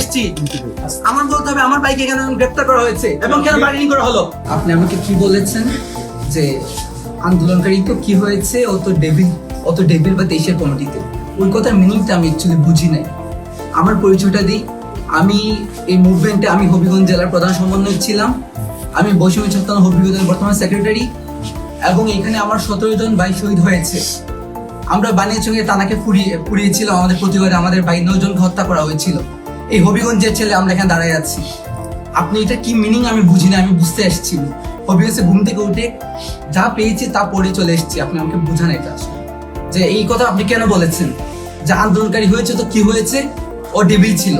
এসেছি। আমার বলতে হবে, আমার বাইকে কেন গ্রেপ্তার করা হয়েছে এবং কেন বার্গেনিং করা হলো? আপনি আমাকে কি বলেছেন যে আন্দোলনকারী তো কি হয়েছে? ও তো ডেভিল ও তো ডেভিল বা দেশের কমিটিতে ওই কথার মিনিংটা আমি বুঝি নাই। আমার পরিচয়টা দিই, আমি এই মুভমেন্টে আমি হবিগঞ্জ জেলার প্রধান সমন্বয়ক ছিলাম। আমি বৈষম্য ছাত্র হবিগঞ্জের বর্তমান সেক্রেটারি এবং এখানে আমার সতেরো জন ভাই শহীদ হয়েছে। আমরা বানিয়ে বানিয়াচঙ্গে তানাকে পুড়িয়ে, পুড়িয়েছিলাম, আমাদের প্রতিবারে আমাদের ভাই নজনকে হত্যা করা হয়েছিল। এই হবিগঞ্জের ছেলে আমরা এখানে দাঁড়ায় আছি। আপনি এটা কি মিনিং আমি বুঝি না আমি বুঝতে এসেছি হবিগঞ্জে ঘুম থেকে উঠে যা পেয়েছি তা পড়ে চলে এসেছি। আপনি আমাকে বুঝান এটা যে এই কথা আপনি কেন বলেছেন? যে আন্দোলনকারী হয়েছে তো কি হয়েছে? ও ডেবিল ছিল।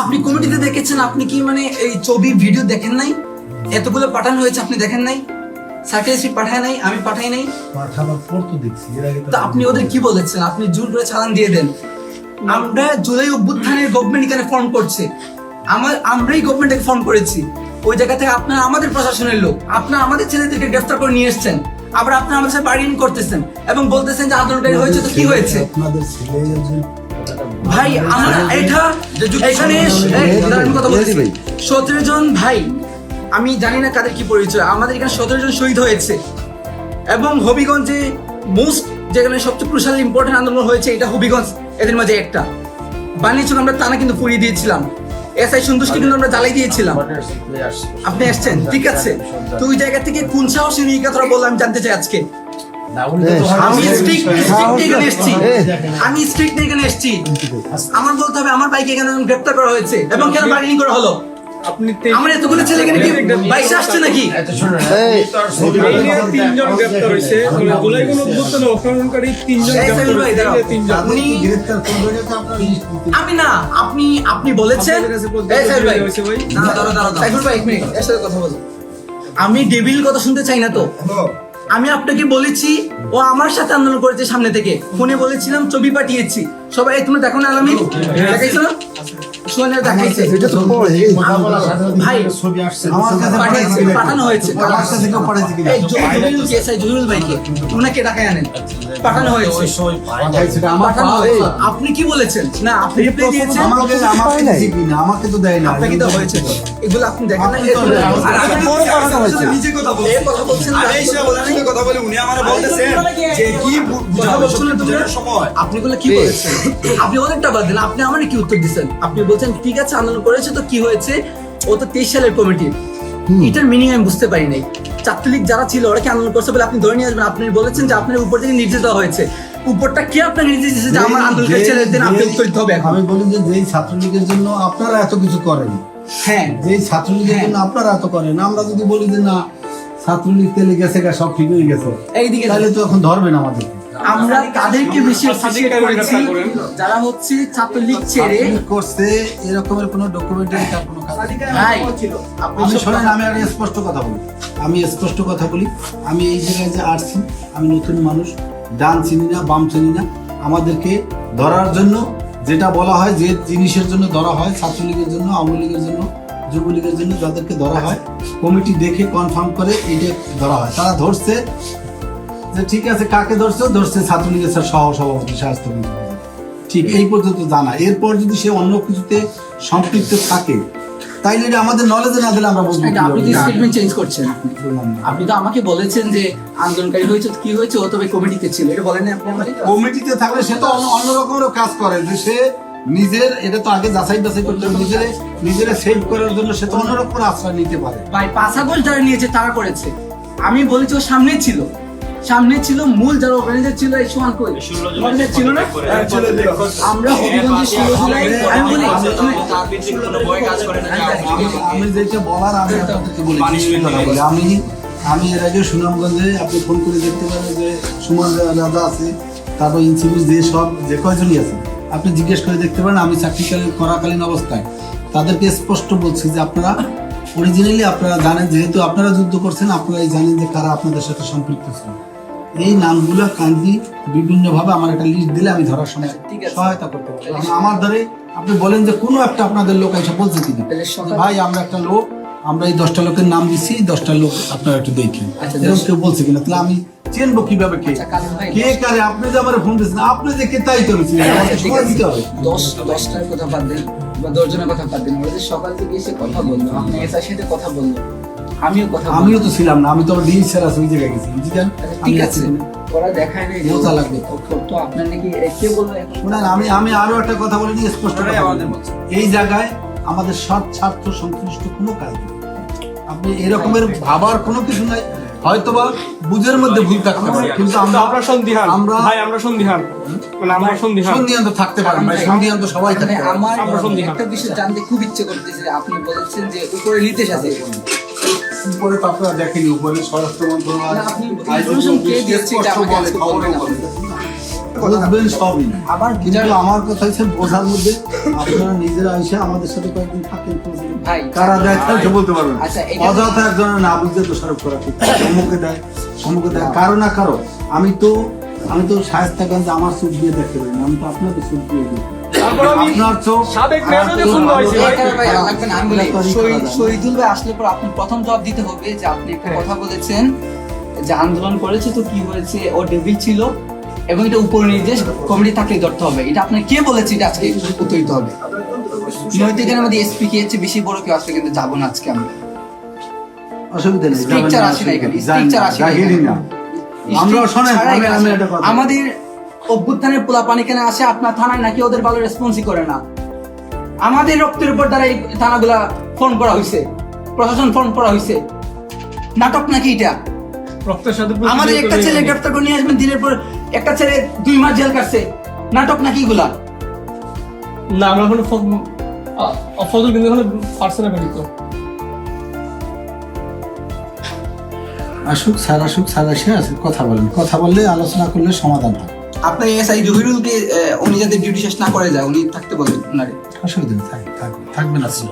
আপনি কমিটিতে দেখেছেন আপনি কি মানে এই ছবি ভিডিও দেখেন নাই? এতগুলো পাঠানো হয়েছে আপনি দেখেন নাই? সার্টিফিকেট পাঠায় নাই আমি পাঠাই নাই? পাঠাবার পর তো দেখছি এর আগে তো আপনি ওদের কি বলেছেন? আপনি জোর করে চালান দিয়ে দেন। আমরা জুলাই অভ্যুত্থানের গভর্নমেন্ট এখানে ফর্ম করছে। আমার আমরাই গভর্নমেন্টকে ফর্ম করেছি। ওই জায়গা থেকে আপনারা আমাদের প্রশাসনের লোক আপনারা আমাদের ছেলেদেরকে গ্রেফতার করে নিয়ে এসেছেন। আবার আপনারা আমাদের সাথে বার্গেনিং করতেছেন এবং বলতেছেন যে আন্দোলনকারী হয়েছে তো কি হয়েছে? ভাই আমরা এটা এখানে কথা বলতেছি। সতেরো জন ভাই আমি জানি না কাদের কি পরিচয় আমাদের এখানে সতেরো জন শহীদ হয়েছে। এবং হবিগঞ্জে মোস্ট যেখানে সবচেয়ে ক্রুশাল ইম্পর্টেন্ট আন্দোলন হয়েছে এটা হবিগঞ্জ। এদের মাঝে একটা। বানিয়েছিল আমরা টানা কিন্তু পুড়িয়ে দিয়েছিলাম এসআই সন্তুষ্টি কিন্তু আমরা জ্বালাই দিয়েছিলাম। আপনি আসছেন ঠিক আছে। তো ওই জায়গা থেকে কোন সাহসী নিয়ে কথাটা বললাম জানতে চাই আজকে? আমি স্ট্রিক স্ট্রিক্ট এখানে এসেছি। আমি স্ট্রিক্ট এখানে এসেছি। আমার বলতে হবে আমার বাইকে এখানে গ্রেপ্তার করা হয়েছে এবং কেন বার্গেনিং করা হলো? আপনি আমার এতগুলো ছেলে এখানে কি বাইশে আসছে নাকি? তিনজন গ্রেপ্তার হয়েছে। কোন অভ্যুত্থানে অপহরণকারী তিনজন আমি না আপনি আপনি বলেছেন। আমি ডেভিল কথা শুনতে চাই না তো। আমি আপনাকে বলেছি ও আমার সাথে আন্দোলন করেছে সামনে থেকে। ফোনে বলেছিলাম ছবি পাঠিয়েছি। সবাই তুমি দেখো না আলামি দেখাইছো না সোনে দেখাইছে ভাই ছবি আসছে আমার কাছে পাঠিয়েছে, পাঠানো হয়েছে। আমার কাছে কেউ পাঠাইছে কিনা এই জহিরুল কে জহিরুল ভাইকে উনাকে ডাকায় আনেন। পাঠানো হয়েছে। পাঠাইছে এটা আমার পাঠানো হয়েছে। আপনি কি বলেছেন? না আপনি রিপ্লাই দিয়েছেন? আমাকে আমাকে দিয়েছে কিনা আমাকে তো দেয় না। আপনাকে তো হয়েছে। এগুলো আপনি দেখেন না আর হয়েছে। নিজে কথা বলছেন। এই কথা বলছেন না, এই সে বলার কথা বলে উনি আমারে বলতেছেন যে কি বুঝাবো সময়। আপনি গুলো কি বলেছেন? আপনি ওদেরটা বাদ দেন আপনি আমার কি উত্তর দিচ্ছেন আপনি বলছেন ঠিক আছে আন্দোলন করেছে তো কি হয়েছে? ও তো তেইশ সালের কমিটি। এটার মিনিং আমি বুঝতে পারি নাই। ছাত্রলীগ যারা ছিল ওরা কি আন্দোলন করছে বলে আপনি ধরে নিয়ে আসবেন? আপনি বলেছেন যে আপনার উপর থেকে নির্দেশ দেওয়া হয়েছে। উপরটা কে আপনাকে নির্দেশ দিয়েছে যে আমার আপনি দিতে হবে আমি বলি যে যেই ছাত্রলীগের জন্য আপনারা এত কিছু করেন হ্যাঁ। যেই ছাত্রলীগের হ্যাঁ। জন্য আপনারা এত করেন আমরা যদি বলি যে না ছাত্রলীগ তেলে গেছে সব ঠিক হয়ে গেছে এইদিকে তাহলে তো এখন ধরবেন আমাদেরকে। আমরা তাদেরকে বেশি করেছি। যারা হচ্ছে ছাত্রলীগ ছেড়ে করছে এরকমের কোনো ডকুমেন্টারি তার কোনো কাজ? নেই। আপনি আমি সব শোনেন আমি আর স্পষ্ট কথা বলি। আমি স্পষ্ট কথা বলি। আমি এই জায়গায় যে আসছি আমি নতুন মানুষ ডান চিনি না বাম চিনি না। আমাদেরকে ধরার জন্য যেটা বলা হয় যে জিনিসের জন্য ধরা হয় ছাত্রলীগের জন্য আওয়ামী লীগের জন্য যুবলীগের জন্য যাদেরকে ধরা হয় কমিটি দেখে কনফার্ম করে এইটা ধরা হয়। তারা ধরছে যে ঠিক আছে কাকে ধরছে? ধরছে ছাত্রলীগের স্যার সহ সভাপতি স্বাস্থ্য ঠিক এই পর্যন্ত জানা। এরপর যদি সে অন্য কিছুতে সম্পৃক্ত থাকে তাইলে আমাদের নলেজে না দিলে আমরা বুঝব আপনি তো স্টেটমেন্ট চেঞ্জ করছেন। আপনি তো আমাকে বলেছেন যে আন্দোলনকারী হয়েছে কি হয়েছে ও তবে কমিটিতে ছিল। এটা বলেন আপনি আমাকে? কমিটিতে থাকলে সে তো অন্য- রকমেরও কাজ করে যে সে নিজের এটা তো আগে যাচাই বাছাই করতে হবে নিজের নিজের সেভ করার জন্য সে তো অন্য রকমের আশ্রয় নিতে পারে। ভাই আগস্ট যারা নিয়েছে তারা করেছে। আমি বলেছি ও সামনে ছিল। সামনে ছিল মূল যারা অর্গানাইজার ছিল এই সোয়ান কই? ছিল না? আমরা হবিগঞ্জে ষোলো জুলাই আমি বলি আমি- যেটা বলার বলি বলি। আমি আমি এর আগে সুনামগঞ্জে আপনি ফোন করে দেখতে পারেন যে সুমন রাজা আছে তারপর ইনসিবির যে সব যে কয়জনই আছে। আপনি জিজ্ঞেস করে দেখতে পারেন আমি চাকরিকালীন করাকালীন অবস্থায়। তাদেরকে স্পষ্ট বলছি যে আপনারা অরিজিনালি আপনারা জানেন যেহেতু আপনারা যুদ্ধ করছেন আপনারাই জানেন যে কারা আপনাদের সাথে সম্পৃক্ত ছিল। এই নামগুলো কান্দি বিভিন্নভাবে আমার একটা লিস্ট দিলে আমি ধরার সময় সহায়তা করতে পারি আমার ধরে আপনি বলেন যে কোনো একটা আপনাদের লোক এসে বলছে কিনা ভাই আমরা একটা লোক আমরা এই দশটা লোকের নাম দিচ্ছি দশটা লোক আপনারা একটু দেখেন। আচ্ছা, এরকম কেউ বলছে কিনা? তাহলে আমি চিনবো কীভাবে কে আচ্ছা, কে কারে? আপনি যে আমার ফোন দিচ্ছেন আপনি যে কে তাই। আমাকে সময় দিতে হবে। দশ দশটার কথা বাদ দেন বা দশজনের কথা বাদ দেন। সকাল থেকে এসে কথা বলল আপনি এসার সাথে কথা বলল আমিও কথা আমিও তো ছিলাম না আমি তো ওই জায়গায় গেছি বুঝলেন? আচ্ছা, ঠিক আছে। ওরা দেখায় নাই মজা লাগবে। তো- তো আপনার নাকি কে? শুনেন আমি আমি আরও একটা কথা বলে দিই স্পষ্ট আমাদের এই জায়গায় আমাদের সৎ ছাত্র সংশ্লিষ্ট কোনো কাজ নেই। আপনি এরকমের ভাবার কোনো কিছু নাই। হয়তোবা বুঝের মধ্যে ভুল থাকতে পারে। কিন্তু আমরা আমরা সন্দিহান আমরা ভাই আমরা সন্দিহান মানে আমরা সন্দিহান তো থাকতে পারেন ভাই সন্ধিয়ান তো সবাই মানে পারে। আমার একটা বিষয় জানতে খুব ইচ্ছে করতেছে আপনি বলেছেন যে উপরে আছে। উপরে তো আপনারা দেখেনি উপরে স্বরাষ্ট্র মন্ত্রণালয় না, আপনি information কে দিয়েছে এটা স্পষ্ট আমাকে বলে, আজকে খবরে বলবেন বলে। বুঝবেন সবই আবার কিন্তু আমার কথা হচ্ছে বোঝার মধ্যে আপনারা নিজেরা এসে আমাদের সাথে কয়েকদিন থাকেন কারা দেয় তাকে বলতে পারবেন আচ্ছা, অযথা একজনের না বুঝতে দোষারোপ করা ঠিক। দেয় দেয়। কারও না কারও। আমি তো আমি তো শায়স্তাগঞ্জ আমার চোখ দিয়ে দেখতে পারি আমি তো আপনাদের চোখ দিয়ে দেখি। আপনার চোখ সাবেক আর মেয়রও যে চোখ সুন্দর হয়েছে ভাই। এখানে ভাই, লাগবে না, আমি বলি, এটা তো ই করা শহীদ- যায় না। শহীদুল ভাই আসলে পর আপনি প্রথম জবাব দিতে হবে যে আপনি একটা কথা বলেছেন যে আন্দোলন করেছে তো কি হয়েছে ও ডেভিল ছিল এবং এটা উপর নির্দেশ কমিটি থাকলে ধরতে হবে। এটা আপনি কে বলেছে এটা আজকে উত্তর দিতে হবে? নৈতিক মধ্যে এসপি কে হচ্ছে বেশি বড় কেউ আসলে কিন্তু যাব না আজকে আমরা। অসুবিধা নেই আসে না এখানে, আসে না আমরা শোনেন আমাদের অভ্যুত্থানের পোলাপান এখানে আসে আপনার থানায় নাকি ওদের ভালো রেসপন্সই করে না। আমাদের রক্তের উপর দ্বারা এই থানাগুলা ফোন করা হয়েছে প্রশাসন ফোন করা হয়েছে নাটক নাকি এটা? রক্তের সাথে আমাদের একটা ছেলে গ্রেফতার করে নিয়ে আসবেন দিনের পর একটা ছেলে দুই মাস জেল কাটছে। নাটক নাকি এগুলা? না আমরা ফজল কিন্তু এখন আসুক স্যার আসুক স্যার এসে কথা বলেন। কথা বললে আলোচনা করলে সমাধান হয়। আপনার এসআই জহিরুলকে উনি যাতে ডিউটি শেষ না করে যায় উনি থাকতে বলেন ওনারে অসুবিধা নেই থাকবে থাকবে থাকবেন আসলে।